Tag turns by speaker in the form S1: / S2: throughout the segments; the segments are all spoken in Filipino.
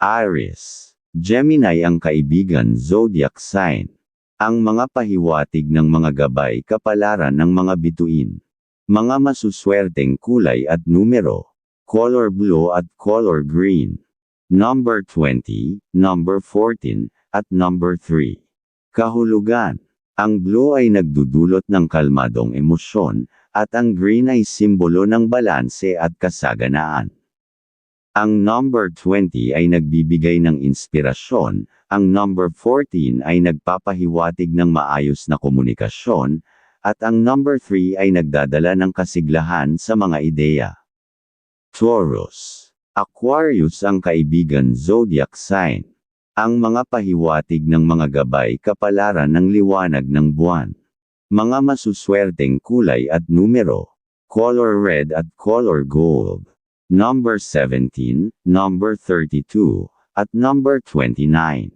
S1: Aries. Gemini ang kaibigan zodiac sign. Ang mga pahiwatig ng mga gabay kapalaran ng mga bituin. Mga masuswerteng kulay at numero. Color blue at color green. Number 20, number 14, at number 3. Kahulugan. Ang blue ay nagdudulot ng kalmadong emosyon, at ang green ay simbolo ng balanse at kasaganaan. Ang number 20 ay nagbibigay ng inspirasyon, ang number 14 ay nagpapahiwatig ng maayos na komunikasyon, at ang number 3 ay nagdadala ng kasiglahan sa mga ideya. Taurus. Aquarius ang kaibigan zodiac sign. Ang mga pahiwatig ng mga gabay kapalaran ng liwanag ng buwan. Mga masuswerteng kulay at numero. Color red at color gold number 17, number 32, at number 29.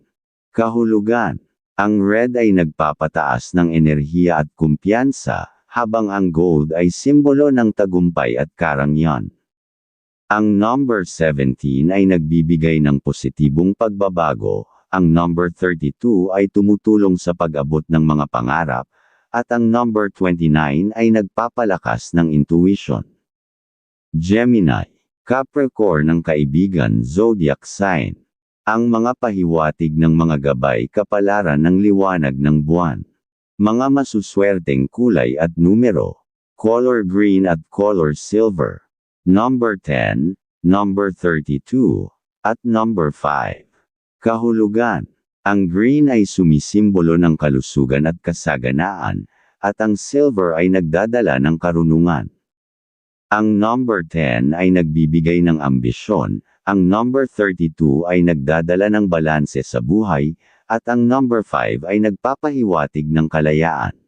S1: Kahulugan. Ang red ay nagpapataas ng enerhiya at kumpiyansa, habang ang gold ay simbolo ng tagumpay at karangyan. Ang number 17 ay nagbibigay ng positibong pagbabago, ang number 32 ay tumutulong sa pag-abot ng mga pangarap, at ang number 29 ay nagpapalakas ng intuition. Gemini Capricorn ng kaibigan zodiac sign. Ang mga pahiwatig ng mga gabay kapalaran ng liwanag ng buwan. Mga masuswerteng kulay at numero. Color green at color silver. Number 10, number 32, at number 5. Kahulugan. Ang green ay sumisimbolo ng kalusugan at kasaganaan, at ang silver ay nagdadala ng karunungan. Ang number 10 ay nagbibigay ng ambisyon, ang number 32 ay nagdadala ng balanse sa buhay, at ang number 5 ay nagpapahiwatig ng kalayaan.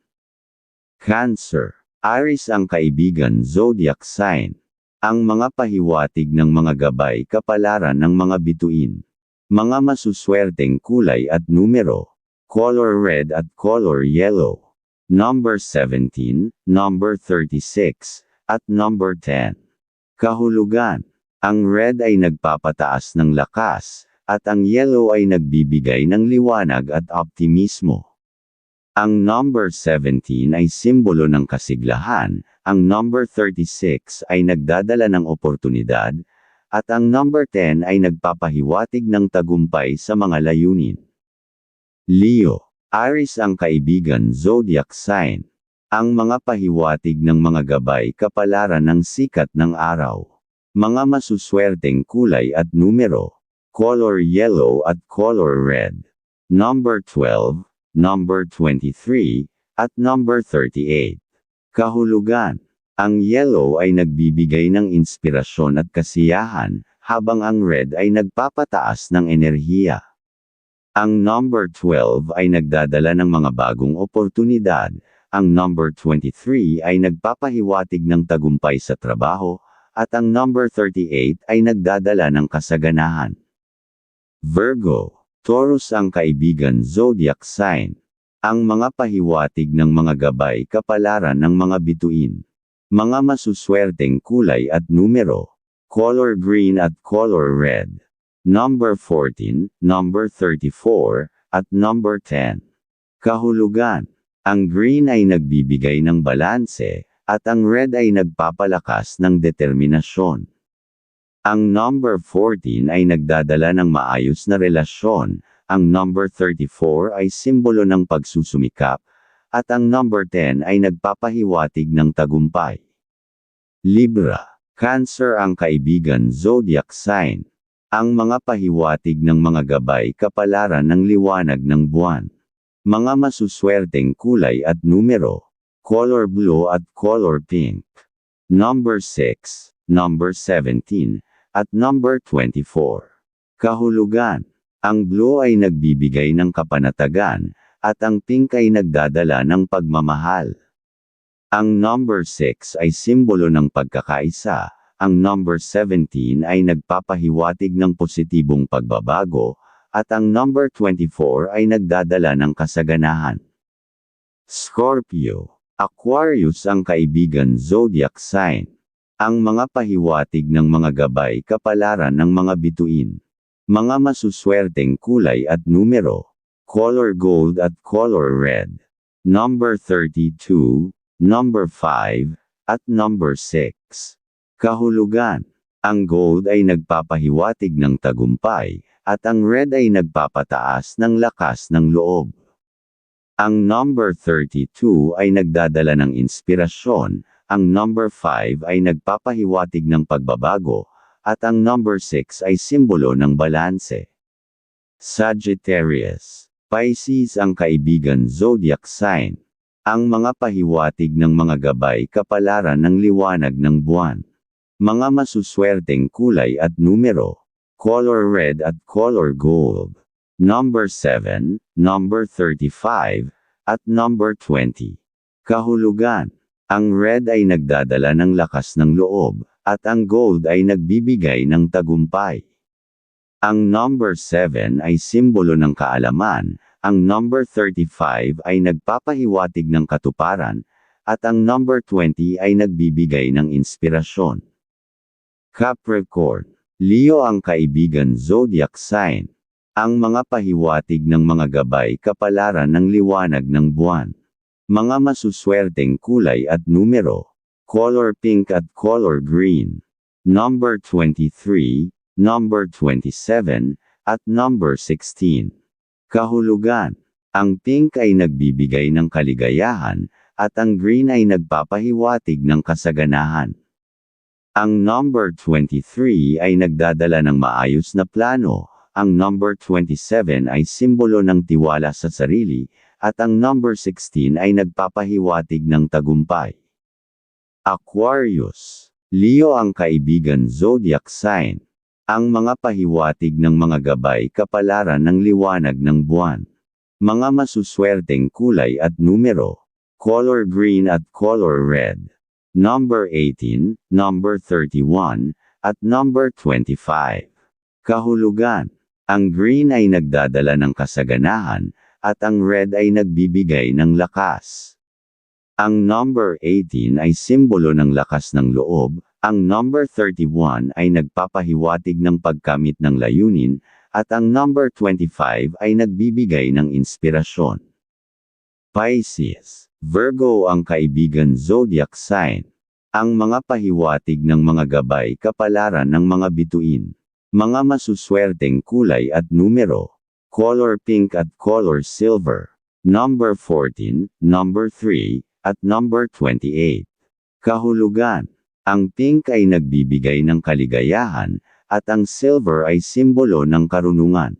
S1: Cancer. Aries ang kaibigan zodiac sign. Ang mga pahiwatig ng mga gabay kapalaran ng mga bituin. Mga masuswerteng kulay at numero. Color red at color yellow. Number 17, number 36, at number 10. Kahulugan. Ang red ay nagpapataas ng lakas, at ang yellow ay nagbibigay ng liwanag at optimismo. Ang number 17 ay simbolo ng kasiglahan, ang number 36 ay nagdadala ng oportunidad, at ang number 10 ay nagpapahiwatig ng tagumpay sa mga layunin. Leo, Aries ang kaibigan zodiac sign. Ang mga pahiwatig ng mga gabay kapalaran ng sikat ng araw. Mga masuswerteng kulay at numero. Color yellow at color red. Number 12, number 23, at number 38. Kahulugan. Ang yellow ay nagbibigay ng inspirasyon at kasiyahan, habang ang red ay nagpapataas ng enerhiya. Ang number 12 ay nagdadala ng mga bagong oportunidad, ang number 23 ay nagpapahiwatig ng tagumpay sa trabaho, at ang number 38 ay nagdadala ng kasaganahan. Virgo, Taurus ang kaibigan zodiac sign. Ang mga pahiwatig ng mga gabay kapalaran ng mga bituin. Mga masuswerteng kulay at numero. Color green at color red. Number 14, number 34, at number 10. Kahulugan. Ang green ay nagbibigay ng balanse, at ang red ay nagpapalakas ng determinasyon. Ang number 14 ay nagdadala ng maayos na relasyon, ang number 34 ay simbolo ng pagsusumikap, at ang number 10 ay nagpapahiwatig ng tagumpay. Libra, Cancer ang kaibigan zodiac sign. Ang mga pahiwatig ng mga gabay kapalaran ng liwanag ng buwan. Mga masuswerteng kulay at numero. Color blue at color pink. Number 6, number 17, at number 24. Kahulugan. Ang blue ay nagbibigay ng kapanatagan, at ang pink ay nagdadala ng pagmamahal. Ang number 6 ay simbolo ng pagkakaisa, ang number 17 ay nagpapahiwatig ng positibong pagbabago, at ang number 24 ay nagdadala ng kasaganahan. Scorpio. Aquarius ang kaibigan zodiac sign. Ang mga pahiwatig ng mga gabay kapalaran ng mga bituin. Mga masuswerteng kulay at numero. Color gold at color red. Number 32, number 5, at number 6. Kahulugan. Ang gold ay nagpapahiwatig ng tagumpay, at ang red ay nagpapataas ng lakas ng loob. Ang number 32 ay nagdadala ng inspirasyon, ang number 5 ay nagpapahiwatig ng pagbabago, at ang number 6 ay simbolo ng balanse. Sagittarius. Pisces ang kaibigan zodiac sign. Ang mga pahiwatig ng mga gabay kapalaran ng liwanag ng buwan. Mga masuswerteng kulay at numero. Color red at color gold. Number 7, number 35, at number 20. Kahulugan. Ang red ay nagdadala ng lakas ng loob, at ang gold ay nagbibigay ng tagumpay. Ang number 7 ay simbolo ng kaalaman, ang number 35 ay nagpapahiwatig ng katuparan, at ang number 20 ay nagbibigay ng inspirasyon. Capricorn. Leo ang kaibigan zodiac sign. Ang mga pahiwatig ng mga gabay kapalaran ng liwanag ng buwan. Mga masuswerteng kulay at numero. Color pink at color green. Number 23, number 27, at number 16. Kahulugan. Ang pink ay nagbibigay ng kaligayahan, at ang green ay nagpapahiwatig ng kasaganahan. Ang number 23 ay nagdadala ng maayos na plano, ang number 27 ay simbolo ng tiwala sa sarili, at ang number 16 ay nagpapahiwatig ng tagumpay. Aquarius. Leo ang kaibigan zodiac sign. Ang mga pahiwatig ng mga gabay kapalaran ng liwanag ng buwan. Mga masuswerteng kulay at numero. Color green at color red. Number 18, number 31, at number 25. Kahulugan. Ang green ay nagdadala ng kasaganahan, at ang red ay nagbibigay ng lakas. Ang number 18 ay simbolo ng lakas ng loob, ang number 31 ay nagpapahiwatig ng pagkamit ng layunin, at ang number 25 ay nagbibigay ng inspirasyon. Pisces, Virgo ang kaibigan zodiac sign. Ang mga pahiwatig ng mga gabay kapalaran ng mga bituin. Mga masuswerteng kulay at numero. Color pink at color silver. Number 14, number 3, at number 28. Kahulugan. Ang pink ay nagbibigay ng kaligayahan, at ang silver ay simbolo ng karunungan.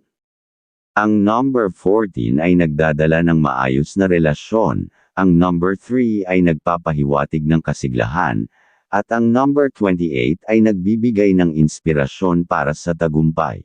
S1: Ang number 14 ay nagdadala ng maayos na relasyon, ang number 3 ay nagpapahiwatig ng kasiglahan, at ang number 28 ay nagbibigay ng inspirasyon para sa tagumpay.